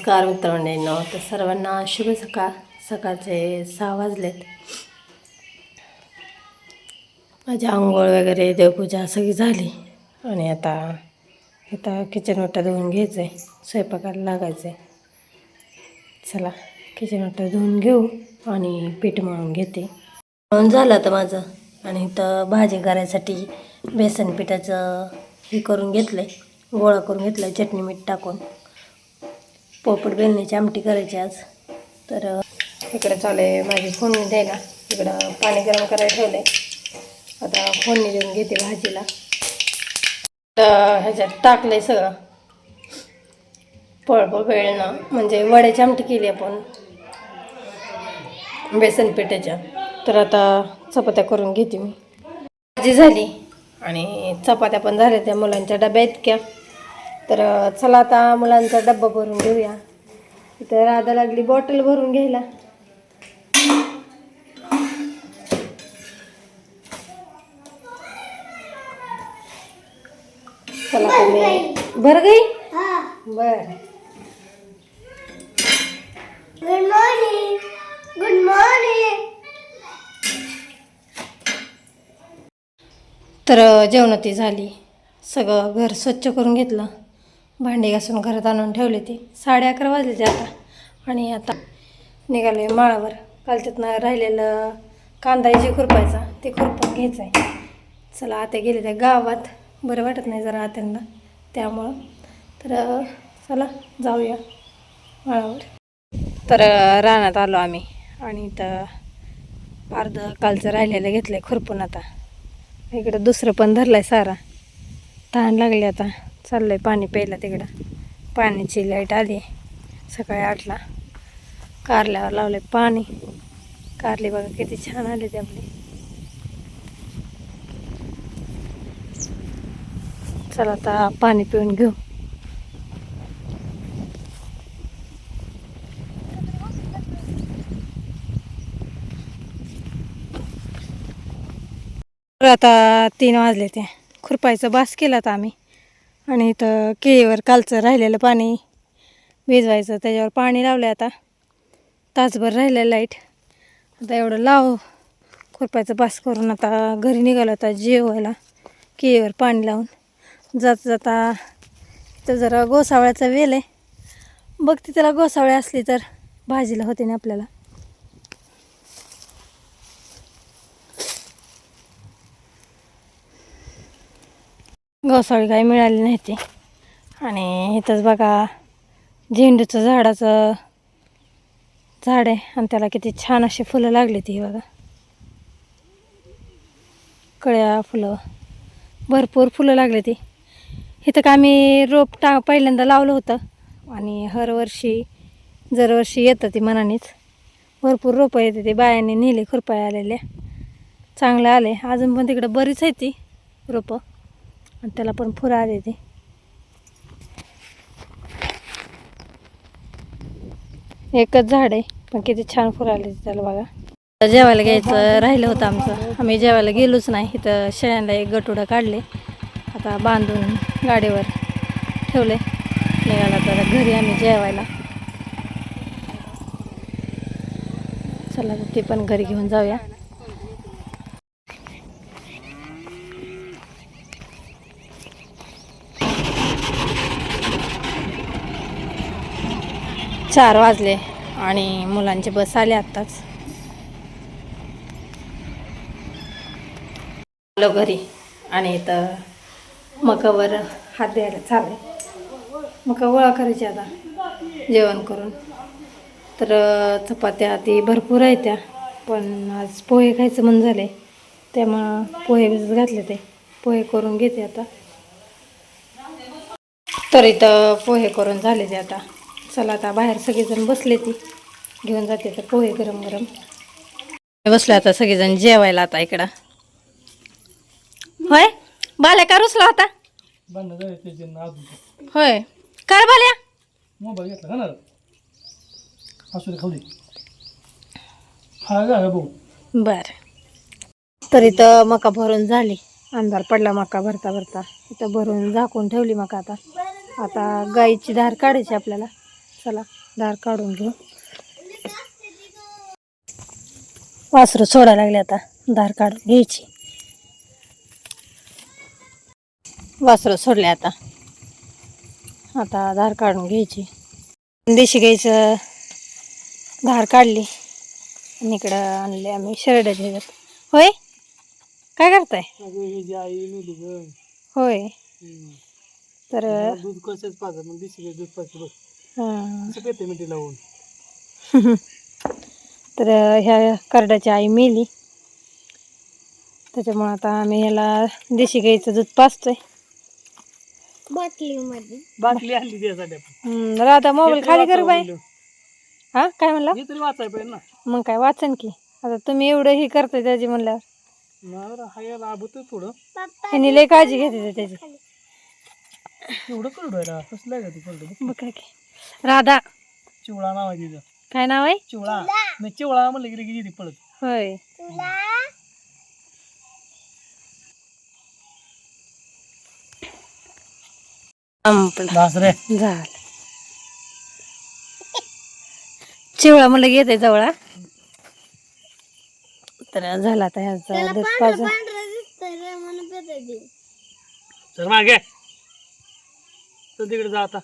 नमस्कार मित्रमंडळींनो तर सर्वांना शुभ सकाळ. सकाळचे सहा वाजलेत. माझी आंघोळ वगैरे देवपूजा सगळी झाली. आणि आता इथं किचन वाटा धुवून घ्यायचं आहे स्वयंपाकाला लागायचं आहे चला किचन वाटा धुवून घेऊ आणि पीठ मळून घेते. मळून झालं आता माझं. आणि इथं भाजी करायसाठी बेसन पिठाचं हे करून घेतलं आहे गोळा करून घेतलं आहे चटणी मीठ टाकून. पोपट बेलण्याची आमटी करायची आज. तर इकडे चालू आहे माझी फोडणी द्यायला. इकडं पाणी गरम करायला ठेवलं आहे आता फोडणी देऊन घेते भाजीला. तर ह्याच्यात टाकलं आहे सगळं. पळपळ बेळणं म्हणजे वड्याची आमटी केली आपण. बेसन पिठाच्या. तर आता चपात्या करून घेते मी. भाजी झाली. आणि चपात्या पण झाल्या त्या मुलांच्या डब्या इतक्या. तर चला आता मुलांचा डब्बा भरून घेऊया. इथं राधा लागली बॉटल भरून घ्यायला. चला तुम्ही. बरं गई? बर. गुड मॉर्निंग गुड मॉर्निंग तर अ, जेवण ती झाली. सगळं घर स्वच्छ करून घेतलं. भांडी घासून घरात आणून ठेवले ते. साडे अकरा वाजले ते आता. आणि आता निघाले माळावर. कालच्यातनं राहिलेलं कांदा जे खुरपायचा ते खुरपून घ्यायचं आहे चला आत्या गेले त्या गावात. बरं वाटत नाही जरा आत्यांना. त्यामुळं. तर चला जाऊया माळावर. तर राहण्यात रानात आलो आम्ही. आणि तर अर्धं कालचं राहिलेलं घेतलं आहे खुरपून आता. इकडं दुसरं पण धरलं आहे सारा. तहान लागली आता. चाललं आहे पाणी प्यायला तिकडं. पाण्याची लाइट आली. सकाळी आठला कारल्यावर लावले पाणी. कारली बघा किती छान आले ते आपली. चला आता पाणी पिऊन घेऊ. आता तीन वाजले ते. खुरपायचं बास केला आता आम्ही. आणि इथं केळीवर कालचं राहिलेलं पाणी भिजवायचं त्याच्यावर पाणी लावलं आता. तासभर राहिलं लाइट. आता एवढं लाव खुरपायचं बास करून आता घरी निघालो आता जेवायला केळीवर पाणी लावून. जाता जाता इथं जरा गोसावळ्याचा वेल आहे. बघते त्याला गोसावळे असली तर भाजीला होते ना आपल्याला. घोसाळी काही मिळाली नाही ती आणि इथंच बघा झेंडूचं झाडाचं झाड आहे आणि त्याला किती छान अशी फुलं लागली ती बघा. कळ्या फुलं भरपूर फुलं लागली ती. इथं का आम्ही रोप टा पहिल्यांदा लावलं होतं आणि हरवर्षी दरवर्षी येतं ती मनानेच. भरपूर रोपं येते ते बायांनी नेले खुरपाय आलेल्या. चांगलं आले अजून पण तिकडं बरीच आहे ती रोपं. आणि त्याला पण फुलं आले एकच झाड आहे पण किती छान फुलं आले त्याला बघा. जेवायला घ्यायचं राहिलं होतं आमचं. आम्ही जेवायला गेलोच नाही. इथं शेळ्यांना एक गटुडं काढले. आता बांधून गाडीवर ठेवले. निघाला तर घरी आम्ही जेवायला. चला तर ते पण घरी घेऊन जाऊया. चार वाजले आणि मुलांची बस आली आत्ताच. आलो घरी आणि इथं मकावर हात द्यायला चालले. मका गोळा करायची आता जेवण करून. तर चपात्या ती भरपूर आहे त्या पण आज पोहे खायचं मन झाले त्यामुळं पोहे भिजत घातले ते. पोहे करून घेते आता. तर इथं पोहे करून झाले ते आता. चला आता बाहेर सगळेजण बसले ती. घेऊन जाते तर पोहे गरम गरम. बसले आता सगळेजण जेवायला आता इकडं. होय? बाल्या का रुसला होता? होय. कर बाल्या? मोबाईल घेतला का ना? असू दे खाऊ दे. हा झालं बघू. बर. तर इथं मका भरून झाली. अंधार पडला मका भरता भरता. इथं भरून झाकून ठेवली मका आता. आता गाईची धार काढायची आपल्याला. चला दार काढून घेऊ. वासरू सोडायला लागले आता दार काढून घ्यायची. वासरू सोडले आता. आता धार काढून घ्यायची. देशी गाईचं धार काढली. आणि इकडं आणले आम्ही शरड्याच्या ह्याच्यात. होय? काय करताय? ही होय. तर दूध कशाच पाहतात मग दिशी दूध पाहते बघ. मिठी लावून तर ह्या करड्याची आई मेली. त्याच्यामुळं आता आम्ही ह्याला देशी गाईचं दूध पाचतोय बाटलीमध्ये. बाटली आणली त्यासाठी राधा मोबाईल खाली कर बाय हा काय म्हणला? तरी वाचाय पाहिजे ना. मग काय वाचन की. आता तुम्ही एवढं हे करताय त्याची म्हणल्यावर. थोडं. ह्यांनी लय काळजी घेते त्याची. एवढं करडो कसलं काय. राधा. चिवळा नाव आहे तिचं. काय नाव आहे? चिवळा. मी चिवळा म्हणलं की लगेच येते पळत होय. तुला संपलं. दास रे झालं. चिवळा म्हणलं घेते जवळा तर झाला आता ह्याचा दूध पाजून. चल मागे. तिकडे जा आता.